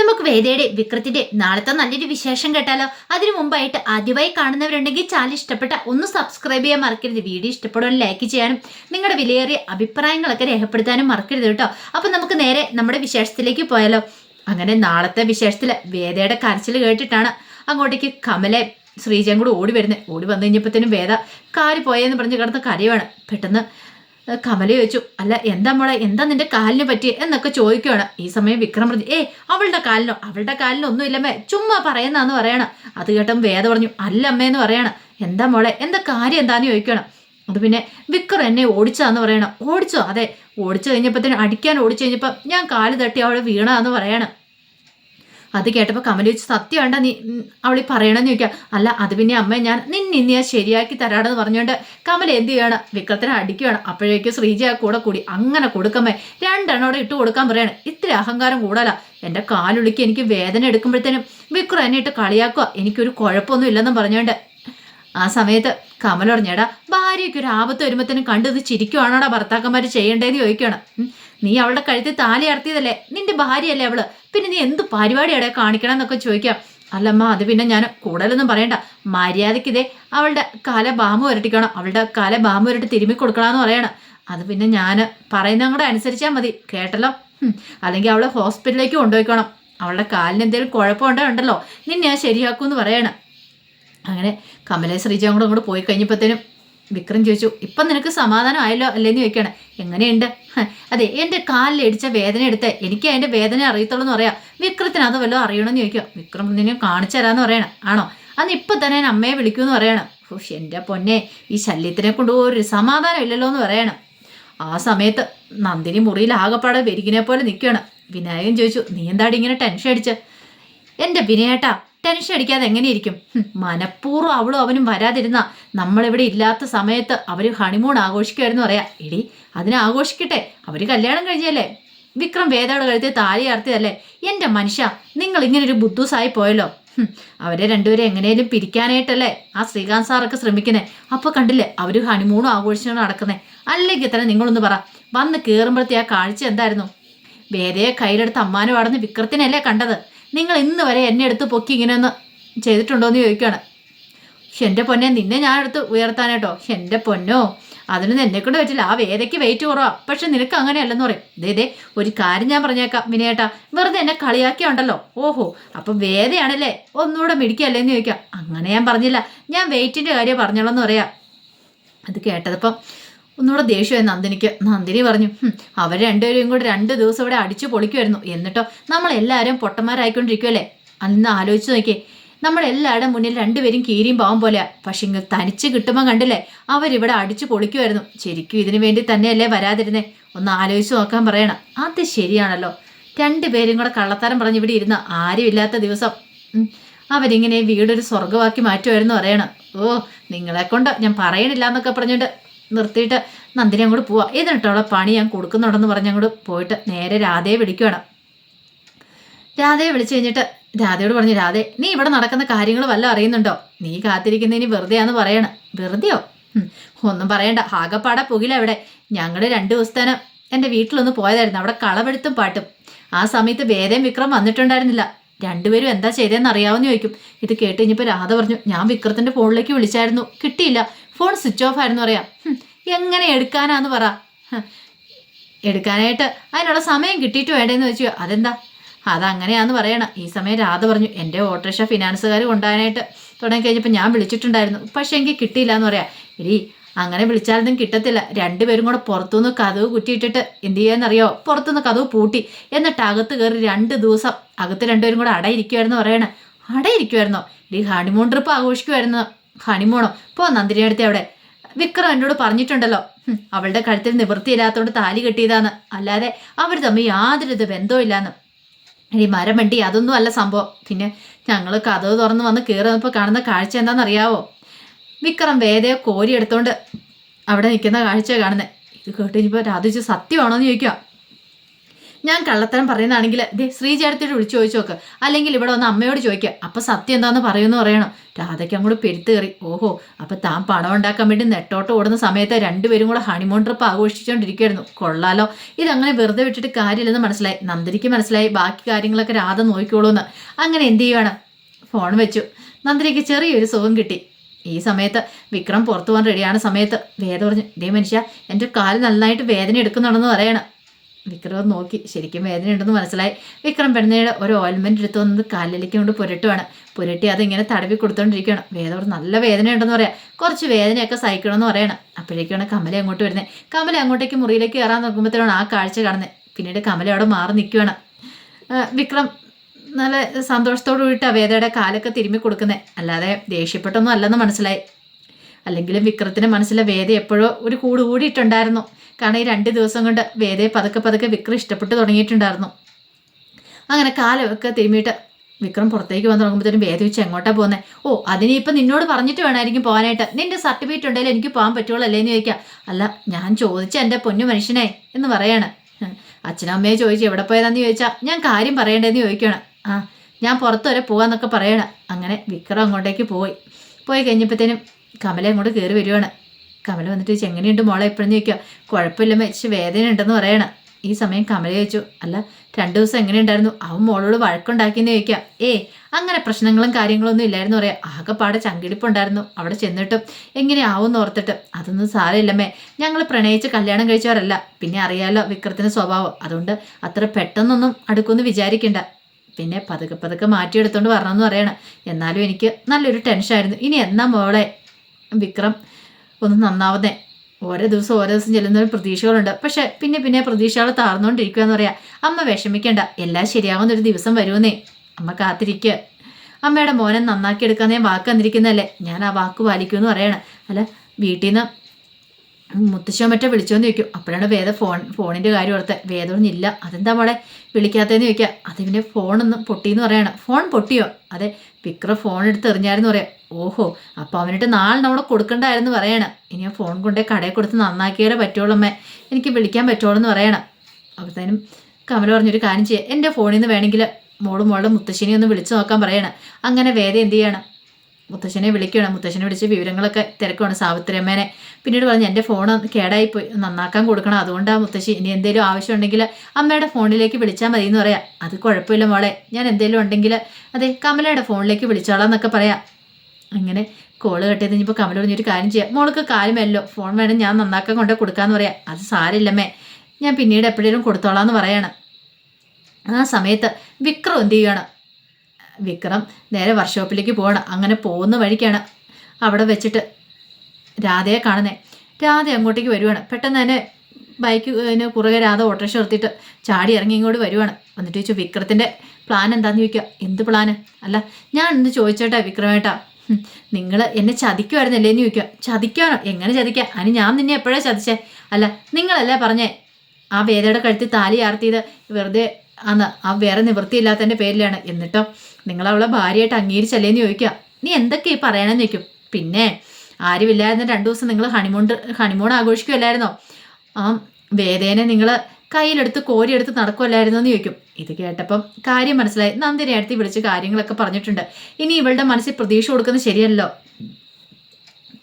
നമുക്ക് വേദയുടെ വിക്രത്തിന്റെ നാളത്തെ നല്ലൊരു വിശേഷം കേട്ടാലോ? അതിനു മുമ്പായിട്ട് ആദ്യമായി കാണുന്നവരുണ്ടെങ്കിൽ ചാനൽ ഇഷ്ടപ്പെട്ട ഒന്ന് സബ്സ്ക്രൈബ് ചെയ്യാൻ മറക്കരുത്. വീഡിയോ ഇഷ്ടപ്പെടുവാൻ ലൈക്ക് ചെയ്യാനും നിങ്ങളുടെ വിലയേറിയ അഭിപ്രായങ്ങളൊക്കെ രേഖപ്പെടുത്താനും മറക്കരുത് കേട്ടോ. അപ്പൊ നമുക്ക് നേരെ നമ്മുടെ വിശേഷത്തിലേക്ക് പോയാലോ? അങ്ങനെ നാളത്തെ വിശേഷത്തിൽ വേദയുടെ കരച്ചിൽ കേട്ടിട്ടാണ് അങ്ങോട്ടേക്ക് കമലെ ശ്രീജയും കൂടി ഓടി വരുന്നത്. ഓടി വന്നു കഴിഞ്ഞപ്പോഴത്തേനും വേദ കാര് പോയെന്ന് പറഞ്ഞ് കിടന്ന് കരയുവാണ്. പെട്ടെന്ന് കമല ചോദിച്ചു അല്ല എന്താ മോളെ എന്താ നിന്റെ കാലിന് പറ്റി എന്നൊക്കെ ചോദിക്കുകയാണ് ഈ സമയം വിക്രം പറഞ്ഞു ഏ അവളുടെ കാലിനോ? അവളുടെ കാലിനോ ഒന്നും ഇല്ലമ്മേ ചുമ്മാ പറയുന്നാന്ന് പറയണം. അത് കേട്ടും വേദ പറഞ്ഞു അല്ല അമ്മേന്ന് പറയണം. എന്താ മോളെ എന്താ കാര്യം എന്താന്ന് ചോദിക്കണം അത് പിന്നെ വിക്രം എന്നെ ഓടിച്ചാന്ന് പറയണം. ഓടിച്ചോ? അതെ ഓടിച്ചു കഴിഞ്ഞപ്പോഴത്തേന് അടിക്കാൻ ഓടിച്ചു കഴിഞ്ഞപ്പോൾ ഞാൻ കാൽ തട്ടി അവളെ വീണാന്ന് പറയണം. അത് കേട്ടപ്പോൾ കമല ചോദിച്ചു സത്യമാണ്ട നീ അവളി പറയണമെന്ന് ചോദിക്കാം. അല്ല അത് പിന്നെ അമ്മ ഞാൻ നിന്നെ ഇന്ന് ശരിയാക്കി തരാടെന്ന് പറഞ്ഞുകൊണ്ട് കമൽ എന്ത് ചെയ്യാണ്? വിക്രത്തിനെ അടിക്കുകയാണ് അപ്പോഴേക്കും ശ്രീജ കൂടെ കൂടി അങ്ങനെ കൊടുക്കമ്മേ. രണ്ടെണ്ണോടെ ഇട്ട് കൊടുക്കാൻ പറയാണ്. ഇത്ര അഹങ്കാരം കൂടല. എന്റെ കാലുളിക്ക് എനിക്ക് വേദന എടുക്കുമ്പോഴത്തേനും വിക്രം എന്നെ ഇട്ട് കളിയാക്കുക എനിക്കൊരു കുഴപ്പമൊന്നും ഇല്ലെന്നും പറഞ്ഞുകൊണ്ട് ആ സമയത്ത് കമൽ പറഞ്ഞേടാ ഭാര്യയ്ക്ക് ഒരു ആപത്ത് വരുമ്പോഴത്തേനും കണ്ടു ഇത് ചിരിക്കുവാണോടാ ഭർത്താക്കന്മാർ ചെയ്യേണ്ടതെന്ന് ചോദിക്കുകയാണ് നീ അവളുടെ കഴുത്തിൽ താലി അർത്തിയതല്ലേ നിന്റെ ഭാര്യയല്ലേ അവൾ? പിന്നെ നീ എന്ത് പരിപാടിയാടെ കാണിക്കണം എന്നൊക്കെ ചോദിക്കാം. അല്ലമ്മ അത് പിന്നെ ഞാൻ കൂടുതലൊന്നും പറയണ്ട. മര്യാദയ്ക്ക് അവളുടെ കല ബാമ്പ് വരട്ടിക്കണം. അവളുടെ കല ബാമ്പ് വരട്ടി തിരുമ്മി കൊടുക്കണമെന്ന് പറയണം. അത് പിന്നെ ഞാൻ പറയുന്നതും കൂടെ അനുസരിച്ചാൽ മതി. കേട്ടല്ലോ? അല്ലെങ്കിൽ അവളെ ഹോസ്പിറ്റലിലേക്ക് കൊണ്ടുപോയിക്കണം. അവളുടെ കാലിന് എന്തെങ്കിലും കുഴപ്പമുണ്ടോ ഉണ്ടല്ലോ? നിന്നെ ഞാൻ ശരിയാക്കുമെന്ന് പറയണം. അങ്ങനെ കമലേ ശ്രീജ കൂടെ അങ്ങോട്ട് പോയി കഴിഞ്ഞപ്പോഴത്തേനും വിക്രം ചോദിച്ചു ഇപ്പം നിനക്ക് സമാധാനം ആയല്ലോ അല്ലേന്ന് ചോദിക്കണം എങ്ങനെയുണ്ട്? അതെ എന്റെ കാലിൽ ഇടിച്ച വേദന എടുത്ത് എനിക്ക് അതിന്റെ വേദന അറിയത്തുള്ളൂ എന്ന് പറയാം. വിക്രത്തിന് അത് വല്ലതും അറിയണമെന്ന് ചോദിക്കുക. വിക്രം നിന്നെ കാണിച്ചു തരാമെന്ന് പറയണം. ആണോ? അന്ന് ഇപ്പം തന്നെ ഞാൻ അമ്മയെ വിളിക്കുമെന്ന് പറയണം. ഓഹ് എന്റെ പൊന്നെ ഈ ശല്യത്തിനെ കൊണ്ട് ഒരു സമാധാനം ഇല്ലല്ലോ എന്ന് പറയണം. ആ സമയത്ത് നന്ദിനി മുറിയിൽ ആകപ്പാടെ വെരികിനെ പോലെ നിൽക്കുകയാണ്. വിനായകൻ ചോദിച്ചു നീ എന്താടി ഇങ്ങനെ ടെൻഷൻ അടിച്ച്? എന്റെ വിനയേട്ടാ ടെൻഷൻ അടിക്കാതെ എങ്ങനെയിരിക്കും? മനഃപൂർവം അവളും അവനും വരാതിരുന്ന നമ്മളിവിടെ ഇല്ലാത്ത സമയത്ത് അവർ ഹണിമൂൺ ആഘോഷിക്കുമായിരുന്നു പറയാ. എടി അതിനെ ആഘോഷിക്കട്ടെ. അവർ കല്യാണം കഴിഞ്ഞല്ലേ? വിക്രം വേദയുടെ കഴുത്തിൽ താലി അർത്തിയല്ലേ എന്റെ മനുഷ്യ നിങ്ങൾ ഇങ്ങനെ ഒരു ബുദ്ധൂസായി പോയല്ലോ. അവരെ രണ്ടുപേരെ എങ്ങനെയും പിരിക്കാനായിട്ടല്ലേ ആ ശ്രീകാന്ത് സാറൊക്കെ ശ്രമിക്കുന്നേ. അപ്പോൾ കണ്ടില്ലേ അവർ ഹണിമൂണും ആഘോഷിച്ചാണ് നടക്കുന്നത് അല്ലെങ്കിൽ തന്നെ നിങ്ങളൊന്ന് പറ വന്ന് കയറുമ്പോഴത്തെ ആ കാഴ്ച എന്തായിരുന്നു? വേദയെ കയ്യിലെടുത്ത് അമ്മാനും അടന്ന് വിക്രത്തിനല്ലേ കണ്ടത്? നിങ്ങൾ ഇന്ന് വരെ എന്നെ എടുത്ത് പൊക്കി ഇങ്ങനെ ഒന്ന് ചെയ്തിട്ടുണ്ടോ എന്ന് ചോദിക്കുകയാണ് "ശ്ശെ, എന്റെ പൊന്നെ നിന്നെ ഞാൻ എടുത്ത് ഉയർത്താനേട്ടോ "ശ്ശെ, എന്റെ പൊന്നോ അതിനൊന്നും എന്നെ കൊണ്ട് പറ്റില്ല. ആ വേദയ്ക്ക് വെയിറ്റ് കുറവാ. പക്ഷെ നിനക്ക് അങ്ങനെയല്ലെന്ന് പറയും. ദേ ദേ ഒരു കാര്യം ഞാൻ പറഞ്ഞേക്കാം വിനയേട്ടാ. വെറുതെ എന്നെ കളിയാക്കിയുണ്ടല്ലോ. ഓഹോ അപ്പം വേദയാണല്ലേ? ഒന്നുകൂടെ മിടിക്കല്ലേ എന്ന് ചോദിക്കാം. അങ്ങനെ ഞാൻ പറഞ്ഞില്ല. ഞാൻ വെയിറ്റിന്റെ കാര്യം പറഞ്ഞോളെന്ന് പറയാം. അത് കേട്ടതപ്പം ഒന്നുകൂടെ ദേഷ്യമായി നന്ദിനിക്ക്. നന്ദിനി പറഞ്ഞു "ഹും, അവർ രണ്ടുപേരും കൂടെ രണ്ട് ദിവസം ഇവിടെ അടിച്ചു പൊളിക്കുമായിരുന്നു എന്നിട്ടോ നമ്മളെല്ലാവരും പൊട്ടന്മാരായിക്കൊണ്ടിരിക്കുമല്ലേ അന്ന് ആലോചിച്ച് നോക്കിയേ നമ്മളെല്ലാവരുടെ മുന്നിൽ രണ്ടുപേരും കീരിയും പാവം പോലെയാ. പക്ഷെ ഇങ്ങ് തനിച്ച് കിട്ടുമ്പോൾ കണ്ടില്ലേ അവരിവിടെ അടിച്ചു പൊളിക്കുമായിരുന്നു ശരിക്കും ഇതിനു വേണ്ടി തന്നെയല്ലേ വരാതിരുന്നേ? ഒന്ന് ആലോചിച്ച് നോക്കാൻ പറയണം. അത് ശരിയാണല്ലോ. രണ്ടുപേരും കൂടെ കള്ളത്താരം പറഞ്ഞ് ഇവിടെ ഇരുന്ന ആരുമില്ലാത്ത ദിവസം അവരിങ്ങനെ വീടൊരു സ്വർഗമാക്കി മാറ്റുമായിരുന്നു പറയണം. ഓ നിങ്ങളെ കൊണ്ട് ഞാൻ പറയണില്ല എന്നൊക്കെ പറഞ്ഞിട്ട് നിർത്തിയിട്ട് നന്ദിനി അങ്ങോട്ട് പോവാ. എന്നിട്ടുള്ള പണി. ഞാൻ കൊടുക്കുന്നുണ്ടെന്ന് പറഞ്ഞ് അങ്ങോട്ട് പോയിട്ട് നേരെ രാധയെ വിളിക്കുകയാണ് രാധയെ വിളിച്ചു കഴിഞ്ഞിട്ട് രാധയോട് പറഞ്ഞു രാധേ നീ ഇവിടെ നടക്കുന്ന കാര്യങ്ങൾ വല്ല അറിയുന്നുണ്ടോ? നീ കാത്തിരിക്കുന്നതിന് വെറുതെയാന്ന് പറയണം. വെറുതെയോ? ഒന്നും പറയണ്ട. ആകപ്പാടെ പുകില അവിടെ. ഞങ്ങൾ രണ്ട് ദിവസത്തേന് എന്റെ വീട്ടിലൊന്ന് പോയതായിരുന്നു. അവിടെ കളവെടുത്തും പാട്ടും. ആ സമയത്ത് വേദയും വിക്രം വന്നിട്ടുണ്ടായിരുന്നില്ല. രണ്ടുപേരും എന്താ ചെയ്തതെന്ന് അറിയാമെന്ന് ചോദിക്കും. ഇത് കേട്ട് കഴിഞ്ഞപ്പോൾ രാധ പറഞ്ഞു ഞാൻ വിക്രത്തിന്റെ ഫോണിലേക്ക് വിളിച്ചായിരുന്നു. കിട്ടിയില്ല. ഫോൺ സ്വിച്ച് ഓഫ് ആയിരുന്നു പറയാം എങ്ങനെ എടുക്കാനാന്ന് പറ. എടുക്കാനായിട്ട് അതിനുള്ള സമയം കിട്ടിയിട്ട് വേണ്ടേന്ന് വെച്ചു അതെന്താ? അതങ്ങനെയാന്ന് പറയണം. ഈ സമയം രാധ പറഞ്ഞു എന്റെ ഓട്ടോറിക്ഷ ഫിനാൻസുകാർ കൊണ്ടുപോകാനായിട്ട് തുടങ്ങി കഴിഞ്ഞപ്പോൾ ഞാൻ വിളിച്ചിട്ടുണ്ടായിരുന്നു. പക്ഷേ എനിക്ക് കിട്ടിയില്ല എന്ന് പറയാം. എടി അങ്ങനെ വിളിച്ചാലൊന്നും കിട്ടത്തില്ല. രണ്ടുപേരും കൂടെ പുറത്തുനിന്ന് കതവ് കുറ്റിയിട്ടിട്ട് എന്ത് ചെയ്യാന്നറിയോ? പുറത്തുനിന്ന് കതവ് പൂട്ടി. എന്നിട്ട് അകത്ത് കയറി രണ്ട് ദിവസം അകത്ത് രണ്ടുപേരും കൂടെ അടയിരിക്കുമായിരുന്നു പറയണേ. അടയിരിക്കുമായിരുന്നോ ഈ ഹണിമൂൺ ട്രിപ്പ് ആഘോഷിക്കുമായിരുന്നു ഹണിമൂണോ. പോ നന്ദിനി അടുത്ത് അവിടെ. വിക്രം എന്നോട് പറഞ്ഞിട്ടുണ്ടല്ലോ. അവളുടെ കഴുത്തിൽ നിവൃത്തിയില്ലാത്തതുകൊണ്ട് താലി കെട്ടിയതാന്ന്. അല്ലാതെ അവർ തമ്മിൽ യാതൊരു ഇത് ബന്ധവുമില്ലാന്ന് ഈ മരം വണ്ടി അതൊന്നും അല്ല സംഭവം. പിന്നെ ഞങ്ങൾ കഥവ് തുറന്ന് വന്ന് കയറുന്നപ്പോൾ കാണുന്ന കാഴ്ച എന്താണെന്നറിയാവോ വിക്രം വേദയെ കോരി എടുത്തോണ്ട് അവിടെ നിൽക്കുന്ന കാഴ്ച കാണുന്നത് ഇത് കേട്ട് കഴിഞ്ഞപ്പോൾ രാധിച്ച് സത്യമാണോ എന്ന് ചോദിക്കുക ഞാൻ കള്ളത്തരം പറയുന്നതാണെങ്കിൽ ദേ ശ്രീചേട്ടത്തോട് വിളിച്ചു ചോദിച്ചു നോക്ക്. അല്ലെങ്കിൽ ഇവിടെ വന്ന് അമ്മയോട് ചോദിക്കുക അപ്പം സത്യം എന്താണെന്ന് പറയുമെന്ന് പറയണം. രാധയ്ക്ക് അങ്ങോട്ട് പെരുത്ത് കയറി. ഓഹോ അപ്പം താൻ പണം ഉണ്ടാക്കാൻ വേണ്ടി നെട്ടോട്ട് ഓടുന്ന സമയത്ത് രണ്ടുപേരും കൂടെ ഹണിമൂൺ ട്രിപ്പ് ആഘോഷിച്ചുകൊണ്ടിരിക്കുകയായിരുന്നു കൊള്ളാലോ. ഇതങ്ങനെ വെറുതെ വിട്ടിട്ട് കാര്യമില്ലെന്ന് മനസ്സിലായി. നന്ദിനിക്ക് മനസ്സിലായി. ബാക്കി കാര്യങ്ങളൊക്കെ രാധ നോക്കിക്കോളൂ എന്ന് അങ്ങനെ എന്ത് ചെയ്യുവാണ്? ഫോൺ വെച്ചു. നന്ദിനിക്ക് ചെറിയൊരു സുഖം കിട്ടി. ഈ സമയത്ത് വിക്രം പുറത്തു പോകാൻ റെഡിയാണ് സമയത്ത്. വേദ പറഞ്ഞു ഇതേ മനുഷ്യ എന്റെ കാൽ നന്നായിട്ട് വേദന എടുക്കുന്നുണ്ടെന്ന് പറയണം. വിക്രം നോക്കി. ശരിക്കും വേദന ഉണ്ടെന്ന് മനസ്സിലായി. വിക്രം പെണ്ണയുടെ ഒരു ഓയിൽമെന്റ് എടുത്തു വന്നത് കാലിലേക്ക് കൊണ്ട് പുരട്ടുവാണ്. പുരട്ടി അതിങ്ങനെ തടവി കൊടുത്തോണ്ടിരിക്കുകയാണ്. വേദ ഒരു നല്ല വേദന ഉണ്ടെന്ന് പറയാം. കുറച്ച് വേദനയൊക്കെ സഹിക്കണമെന്ന് പറയണം. അപ്പോഴേക്കാണ് കമല അങ്ങോട്ട് വരുന്നത്. കമല അങ്ങോട്ടേക്ക് മുറിയിലേക്ക് കയറാൻ നോക്കുമ്പോഴത്തേനാണ് ആ കാഴ്ച കാണുന്നത്. പിന്നീട് കമല അവിടെ മാറി നിൽക്കുകയാണ്. വിക്രം നല്ല സന്തോഷത്തോടു കൂടിയിട്ടാണ് വേദയുടെ കാലൊക്കെ തിരുമ്മി കൊടുക്കുന്നത്. അല്ലാതെ ദേഷ്യപ്പെട്ടൊന്നും അല്ലെന്ന് മനസ്സിലായി. അല്ലെങ്കിലും വിക്രത്തിന്റെ മനസ്സിലെ വേദ എപ്പോഴോ ഒരു കൂട് കൂടിയിട്ടുണ്ടായിരുന്നു. കാരണം ഈ രണ്ട് ദിവസം കൊണ്ട് വേദയെ പതുക്കെ പതുക്കെ വിക്രം ഇഷ്ടപ്പെട്ട് തുടങ്ങിയിട്ടുണ്ടായിരുന്നു. അങ്ങനെ കാലമൊക്കെ തിരുമ്മിയിട്ട് വിക്രം പുറത്തേക്ക് വന്ന് തുടങ്ങുമ്പോഴത്തേനും വേദ വെച്ച് എങ്ങോട്ടാ പോകുന്നത് ഓ അതിനിപ്പം നിന്നോട് പറഞ്ഞിട്ട് വേണമായിരിക്കും പോകാനായിട്ട്. നിന്റെ സർട്ടിഫിക്കറ്റ് ഉണ്ടെങ്കിൽ എനിക്ക് പോകാൻ പറ്റുള്ളൂ അല്ലേന്ന് ചോദിക്കാം അല്ല ഞാൻ ചോദിച്ച എന്റെ പൊന്നു മനുഷ്യനെ എന്ന് പറയാണ്. അച്ഛനമ്മയെ ചോദിച്ചു എവിടെ പോയതാന്ന് ചോദിച്ചാൽ ഞാൻ കാര്യം പറയേണ്ടതെന്ന് ചോദിക്കണം ആ ഞാൻ പുറത്ത് വരെ പോകാമെന്നൊക്കെ പറയണം. അങ്ങനെ വിക്രം അങ്ങോട്ടേക്ക് പോയി. പോയി കഴിഞ്ഞപ്പോഴത്തേനും കമല അങ്ങോട്ട് കയറി വരുവാണ്. കമല വന്നിട്ട് ചോദിച്ചു എങ്ങനെയുണ്ട് മോളെ? എപ്പോഴും ചോദിക്കുക കുഴപ്പമില്ല മരിച്ച് വേദന ഉണ്ടെന്ന് പറയണം. ഈ സമയം കമല ചോദിച്ചു അല്ല രണ്ട് ദിവസം എങ്ങനെയുണ്ടായിരുന്നു? അവൻ മോളോട് വഴക്കുണ്ടാക്കിയെന്ന് ചോദിക്കുക. ഏ അങ്ങനെ പ്രശ്നങ്ങളും കാര്യങ്ങളൊന്നും ഇല്ലായിരുന്നു പറയാം. ആകെപ്പാടെ ചങ്കിടിപ്പുണ്ടായിരുന്നു അവിടെ ചെന്നിട്ടും എങ്ങനെയാവും ഓർത്തിട്ട്. അതൊന്നും സാരമില്ലമ്മേ ഞങ്ങൾ പ്രണയിച്ച് കല്യാണം കഴിച്ചവരല്ല. പിന്നെ അറിയാലോ വിക്രത്തിന്റെ സ്വഭാവം. അതുകൊണ്ട് അത്ര പെട്ടെന്നൊന്നും അടുക്കുമെന്ന് വിചാരിക്കണ്ട. പിന്നെ പതുക്കെ പതുക്കെ മാറ്റിയെടുത്തോണ്ട് വരണമെന്ന് പറയണം. എന്നാലും എനിക്ക് നല്ലൊരു ടെൻഷനായിരുന്നു. ഇനി എന്നാ മോളെ? വിക്രം ഒന്ന് നന്നാവുന്നേ. ഓരോ ദിവസം ഓരോ ദിവസം ചെല്ലുന്ന പ്രതീക്ഷകളുണ്ട്. പക്ഷെ പിന്നെ പിന്നെ പ്രതീക്ഷകൾ താർന്നുകൊണ്ടിരിക്കുക എന്ന് പറയാം. അമ്മ വിഷമിക്കേണ്ട. എല്ലാം ശരിയാവുന്ന ഒരു ദിവസം വരുമെന്നേ. അമ്മ കാത്തിരിക്ക. അമ്മയുടെ മോനെ നന്നാക്കി എടുക്കാൻ ഞാൻ വാക്ക് തന്നിരിക്കുന്നതല്ലേ? ഞാൻ ആ വാക്ക് പാലിക്കുമെന്ന് പറയണം. അല്ല വീട്ടിൽ നിന്ന് മുത്തശ്ശോ മറ്റേ വിളിച്ചോന്ന് ചോദിക്കും. അപ്പോഴാണ് വേദ ഫോൺ ഫോണിന്റെ കാര്യം ഓർത്തത് വേദമൊന്നുമില്ല അതെന്താ മോളെ? വിളിക്കാത്തതെന്ന് ചോദിക്കുക അതിന്റെ ഫോണൊന്ന് പൊട്ടിയെന്ന് പറയണം. ഫോൺ പൊട്ടിയോ? അതെ. വിക്രം ഫോൺ എടുത്ത് എറിഞ്ഞായിരുന്നു പറയാം. ഓഹോ അപ്പോൾ അവനിട്ട് നാളെ നമ്മളെ കൊടുക്കണ്ടായിരുന്നു പറയണം. ഇനി ഫോൺ കൊണ്ടേ കടയിൽ കൊടുത്ത് നന്നാക്കിയാലേ പറ്റുള്ളൂ അമ്മേ. എനിക്ക് വിളിക്കാൻ പറ്റുള്ളൂ എന്ന് പറയണം. അപ്പോഴത്തേനും കമല പറഞ്ഞൊരു കാര്യം ചെയ്യാം. എന്റെ ഫോണിൽ നിന്ന് വേണമെങ്കിൽ മോളും മോളുടെ മുത്തശ്ശിനെ ഒന്ന് വിളിച്ചു നോക്കാൻ പറയണം. അങ്ങനെ വേദ എന്ത് ചെയ്യണം? മുത്തശ്ശനെ വിളിക്കണം മുത്തശ്ശനെ വിളിച്ച് വിവരങ്ങളൊക്കെ തിരക്കുവാണ് സാവിത്രിയമ്മേനെ. പിന്നീട് പറഞ്ഞു എന്റെ ഫോൺ കേടായിപ്പോയി. നന്നാക്കാൻ കൊടുക്കണം. അതുകൊണ്ടാണ് മുത്തശ്ശി ഇനി എന്തെങ്കിലും ആവശ്യമുണ്ടെങ്കിൽ അമ്മയുടെ ഫോണിലേക്ക് വിളിച്ചാൽ മതി എന്ന് പറയാം. അത് കുഴപ്പമില്ല മോളെ. ഞാൻ എന്തെങ്കിലും ഉണ്ടെങ്കിൽ അതെ കമലയുടെ ഫോണിലേക്ക് വിളിച്ചോളാം എന്നൊക്കെ പറയാം. അങ്ങനെ കോൾ കെട്ടിയത് ഇനിയിപ്പോൾ കമല പറഞ്ഞൊരു കാര്യം ചെയ്യാം. മോൾക്ക് കാര്യമല്ലോ. ഫോൺ വേണം ഞാൻ നന്നാക്കാൻ കൊണ്ടേ കൊടുക്കാമെന്ന് പറയാം. അത് സാരില്ലമ്മേ ഞാൻ പിന്നീട് എപ്പോഴേലും കൊടുത്തോളാം എന്ന് പറയാണ്. ആ സമയത്ത് വിക്രം എന്ത് ചെയ്യണം വിക്രം നേരെ വർക്ക്ഷോപ്പിലേക്ക് പോകണം അങ്ങനെ പോകുന്ന വഴിക്കാണ് അവിടെ വെച്ചിട്ട് രാധയെ കാണുന്നേ. രാധ അങ്ങോട്ടേക്ക് വരുവാണ്. പെട്ടെന്ന് തന്നെ ബൈക്കിന് കുറുകെ രാധ ഓട്ടോ നിർത്തിയിട്ട് ചാടി ഇറങ്ങി ഇങ്ങോട്ട് വരുവാണ്. എന്നിട്ട് ചോദിച്ചു വിക്രത്തിന്റെ പ്ലാൻ എന്താണെന്ന് ചോദിക്കുക എന്ത് പ്ലാന് അല്ല ഞാൻ ഇന്ന് ചോദിച്ചേട്ടാ വിക്രമേട്ടാ. നിങ്ങൾ എന്നെ ചതിക്കുമായിരുന്നല്ലേ എന്ന് ചോദിക്കുക. ചതിക്കാനോ? എങ്ങനെ ചതിക്കാം? അതിന് ഞാൻ നിന്നെ എപ്പോഴാണ് ചതിച്ചേ? അല്ല നിങ്ങളല്ലേ പറഞ്ഞേ ആ വേദയുടെ കഴുത്തിൽ താലി ആർത്തിയത് വെറുതെ ആന്ന് ആ വേറെ നിവൃത്തിയില്ലാത്തതിന്റെ പേരിലാണ്. എന്നിട്ടോ നിങ്ങൾ അവളെ ഭാര്യയായിട്ട് അംഗീകരിച്ചല്ലേന്ന് ചോദിക്കുക. നീ എന്തൊക്കെ ഈ പറയണമെന്ന് ചോദിക്കും. പിന്നെ ആരുമില്ലായിരുന്ന രണ്ടു ദിവസം നിങ്ങൾ ഹണിമൂൺ ഹണിമൂൺ ആഘോഷിക്കുമല്ലായിരുന്നോ ആ വേദേനെ നിങ്ങൾ കയ്യിലെടുത്ത് കോരിയെടുത്ത് നടക്കുമല്ലായിരുന്നോ എന്ന് ചോദിക്കും. ഇത് കേട്ടപ്പം കാര്യം മനസ്സിലായി. നന്ദിനെ അടുത്ത് വിളിച്ച് കാര്യങ്ങളൊക്കെ പറഞ്ഞിട്ടുണ്ട്. ഇനി ഇവളുടെ മനസ്സിൽ പ്രതീക്ഷ കൊടുക്കുന്നത് ശരിയല്ലോ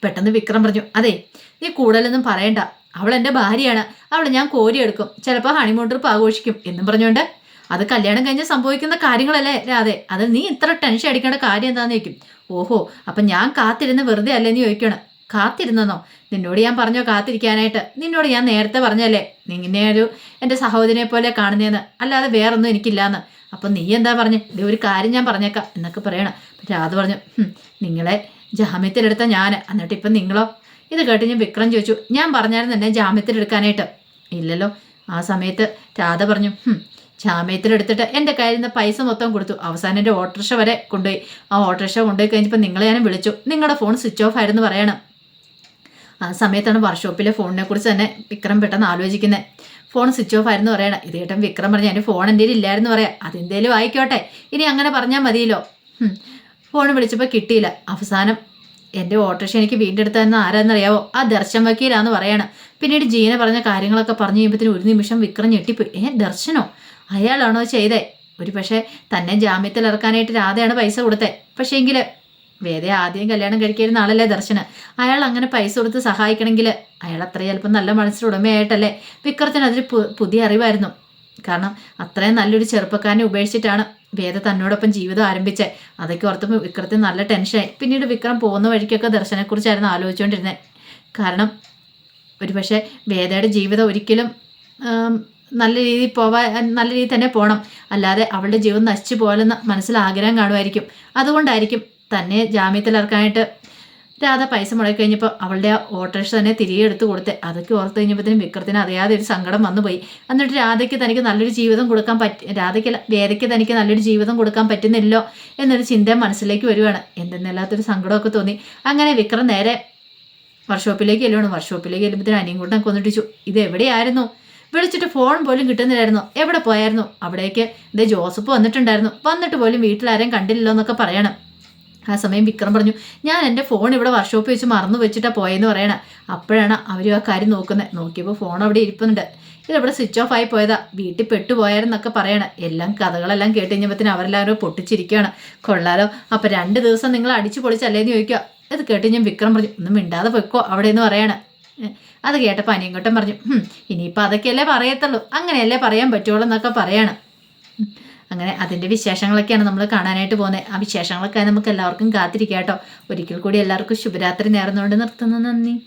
പെട്ടെന്ന് വിക്രം പറഞ്ഞു അതെ നീ കൂടുതലൊന്നും പറയണ്ട. അവൾ എന്റെ ഭാര്യയാണ്. അവളെ ഞാൻ കോരിയെടുക്കും. ചിലപ്പോൾ ഹണിമൂൺ ട്രിപ്പ് ആഘോഷിക്കും എന്നും പറഞ്ഞുകൊണ്ട് അത് കല്യാണം കഴിഞ്ഞ് സംഭവിക്കുന്ന കാര്യങ്ങളല്ലേ രാധെ? അത് നീ ഇത്ര ടെൻഷൻ അടിക്കേണ്ട കാര്യം എന്താന്ന് ചോദിക്കും. ഓഹോ അപ്പം ഞാൻ കാത്തിരുന്ന് വെറുതെ അല്ലേന്ന് ചോദിക്കണം കാത്തിരുന്നെന്നോ? നിന്നോട് ഞാൻ പറഞ്ഞോ കാത്തിരിക്കാനായിട്ട്? നിന്നോട് ഞാൻ നേരത്തെ പറഞ്ഞല്ലേ? നിന്നെ ഒരു എന്റെ സഹോദരനെ പോലെ കാണുന്നതെന്ന് അല്ലാതെ വേറൊന്നും എനിക്കില്ലാന്ന്. അപ്പം നീ എന്താ പറഞ്ഞു? ഇത് ഒരു കാര്യം ഞാൻ പറഞ്ഞേക്കാം എന്നൊക്കെ പറയണം. പക്ഷെ അത് പറഞ്ഞു നിങ്ങളെ ജാമ്യത്തിലെടുത്ത ഞാൻ. എന്നിട്ട് ഇപ്പം നിങ്ങളോ? ഇത് കേട്ട് ഞാൻ വിക്രം ചോദിച്ചു ഞാൻ പറഞ്ഞായിരുന്നു എന്നെ ജാമ്യത്തിലെടുക്കാനായിട്ട്? ഇല്ലല്ലോ. ആ സമയത്ത് രാധ പറഞ്ഞു ജാമ്യത്തിലെടുത്തിട്ട് എന്റെ കയ്യിൽ നിന്ന് പൈസ മൊത്തം കൊടുത്തു. അവസാനം എന്റെ ഓട്ടോറിക്ഷ വരെ കൊണ്ടുപോയി. ആ ഓട്ടോറിക്ഷ കൊണ്ടുപോയി കഴിഞ്ഞപ്പോൾ നിങ്ങളെ ഞാൻ വിളിച്ചു. നിങ്ങളുടെ ഫോൺ സ്വിച്ച് ഓഫ് ആയിരുന്നു പറയണം. ആ സമയത്താണ് വർക്ക്ഷോപ്പിലെ ഫോണിനെ കുറിച്ച് തന്നെ വിക്രം പെട്ടെന്ന് ആലോചിക്കുന്നത് ഫോൺ സ്വിച്ച് ഓഫ് ആയിരുന്നു പറയണം. ഇത് കേട്ടൻ വിക്രം പറഞ്ഞു എന്റെ ഫോൺ എന്റെ ഇല്ലായിരുന്നു പറയാം. അതെന്തേലും ആയിക്കോട്ടെ. ഇനി അങ്ങനെ പറഞ്ഞാൽ മതിയല്ലോ. ഫോൺ വിളിച്ചപ്പോൾ കിട്ടിയില്ല. അവസാനം എന്റെ ഓട്ടോറിക്ഷ എനിക്ക് വീണ്ടെടുത്തതെന്ന് ആരാന്നറിയാവോ? ആ ദർശൻ വക്കീലാന്ന് പറയണം. പിന്നീട് ജീന പറഞ്ഞ കാര്യങ്ങളൊക്കെ പറഞ്ഞു കഴിയുമ്പോഴത്തേനും ഒരു നിമിഷം വിക്രം ഞെട്ടിപ്പോയി. ഏ ദർശനോ? അയാളാണോ ചെയ്തേ? ഒരു പക്ഷേ തന്നെ ജാമ്യത്തിൽ ഇറക്കാനായിട്ട് രാധയാണ് പൈസ കൊടുത്തേ. പക്ഷേ എങ്കിൽ വേദ ആദ്യം കല്യാണം കഴിക്കുന്ന ആളല്ലേ ദർശന്? അയാൾ അങ്ങനെ പൈസ കൊടുത്ത് സഹായിക്കണമെങ്കിൽ അയാൾ അത്ര ചിലപ്പോൾ നല്ല മനസ്സിലുടമയായിട്ടല്ലേ വിക്രത്തിന് അതൊരു പുതിയ അറിവായിരുന്നു. കാരണം അത്രയും നല്ലൊരു ചെറുപ്പക്കാരനെ ഉപേക്ഷിച്ചിട്ടാണ് വേദ തന്നോടൊപ്പം ജീവിതം ആരംഭിച്ചത് അതൊക്കെ ഓർത്തപ്പോൾ വിക്രത്തിന് നല്ല ടെൻഷനായി. പിന്നീട് വിക്രം പോകുന്ന വഴിക്കൊക്കെ ദർശനെക്കുറിച്ചായിരുന്നു ആലോചിച്ചുകൊണ്ടിരുന്നത് കാരണം ഒരു പക്ഷേ വേദയുടെ ജീവിതം ഒരിക്കലും നല്ല രീതിയിൽ പോവാൻ നല്ല രീതിയിൽ തന്നെ പോകണം അല്ലാതെ അവളുടെ ജീവൻ നശിച്ചു പോകലെന്ന് മനസ്സിൽ ആഗ്രഹം കാണുമായിരിക്കും. അതുകൊണ്ടായിരിക്കും തന്നെ ജാമ്യത്തിൽ ഇറക്കാനായിട്ട് രാധ പൈസ മുടക്കി കഴിഞ്ഞപ്പോൾ അവളുടെ ആ ഓട്ടോറിക്ഷ തന്നെ തിരികെ എടുത്ത് കൊടുത്ത്. അതൊക്കെ ഓർത്ത് കഴിഞ്ഞപ്പോഴത്തേനും വിക്രത്തിന് അറിയാതെ ഒരു സങ്കടം വന്നുപോയി. എന്നിട്ട് രാധയ്ക്ക് തനിക്ക് നല്ലൊരു ജീവിതം കൊടുക്കാൻ പറ്റി രാധയ്ക്ക് വേദയ്ക്ക് തനിക്ക് നല്ലൊരു ജീവിതം കൊടുക്കാൻ പറ്റുന്നില്ലോ എന്നൊരു ചിന്ത മനസ്സിലേക്ക് വരുവാണ്. എന്തെന്നില്ലാത്തൊരു സങ്കടമൊക്കെ തോന്നി. അങ്ങനെ വിക്രം നേരെ വർക്ക്ഷോപ്പിലേക്ക് ചെല്ലുവാണ്. വർക്ക്ഷോപ്പിലേക്ക് ചെല്ലുമ്പോഴത്തേനും അനിയും കൂട്ടം കൊന്നിട്ടിച്ചു. ഇത് എവിടെയായിരുന്നു വിളിച്ചിട്ട് ഫോൺ പോലും കിട്ടുന്നില്ലായിരുന്നു. എവിടെ പോയായിരുന്നു? അവിടേക്ക്. ഇത് ജോസഫ് വന്നിട്ടുണ്ടായിരുന്നു. വന്നിട്ട് പോലും വീട്ടിലാരെയും കണ്ടില്ലല്ലോ എന്നൊക്കെ പറയണം. ആ സമയം വിക്രം പറഞ്ഞു ഞാൻ എന്റെ ഫോൺ ഇവിടെ വർക്ക്ഷോപ്പിൽ വെച്ച് മറന്നു വെച്ചിട്ടാണ് പോയെന്ന് പറയണം. അപ്പോഴാണ് അവരും ആ കാര്യം നോക്കുന്നത്. നോക്കിയപ്പോൾ ഫോൺ അവിടെ ഇരിപ്പുന്നുണ്ട് ഇതിവിടെ സ്വിച്ച് ഓഫ് ആയി പോയതാ. വീട്ടിൽ പെട്ടുപോയാരെന്നൊക്കെ പറയണം. എല്ലാം കഥകളെല്ലാം കേട്ട് കഴിഞ്ഞപ്പോഴത്തേന് അവരെല്ലാവരും പൊട്ടിച്ചിരിക്കുകയാണ്. കൊള്ളാലോ. അപ്പം രണ്ട് ദിവസം നിങ്ങൾ അടിച്ചു പൊളിച്ചല്ലേന്ന് ചോദിക്കുക. ഇത് കേട്ട് ഞാൻ വിക്രം പറഞ്ഞു ഒന്നും മിണ്ടാതെ പൊയ്ക്കോ. അവിടെ എന്ന് പറയാണ്. അത് കേട്ടപ്പോൾ അനിയൻകുട്ടൻ പറഞ്ഞു "ഹും, ഇനിയിപ്പോൾ അതൊക്കെയല്ലേ പറയത്തുള്ളൂ. അങ്ങനെയല്ലേ പറയാൻ പറ്റുള്ളൂ എന്നൊക്കെ പറയാണ്. അങ്ങനെ അതിന്റെ വിശേഷങ്ങളൊക്കെയാണ് നമ്മൾ കാണാനായിട്ട് പോകുന്നത് ആ വിശേഷങ്ങളൊക്കെ നമുക്ക് എല്ലാവർക്കും കാത്തിരിക്കാം കേട്ടോ. ഒരിക്കൽ കൂടി എല്ലാവർക്കും ശുഭരാത്രി നേർന്നുകൊണ്ട് നിർത്തുന്നു. നന്ദി.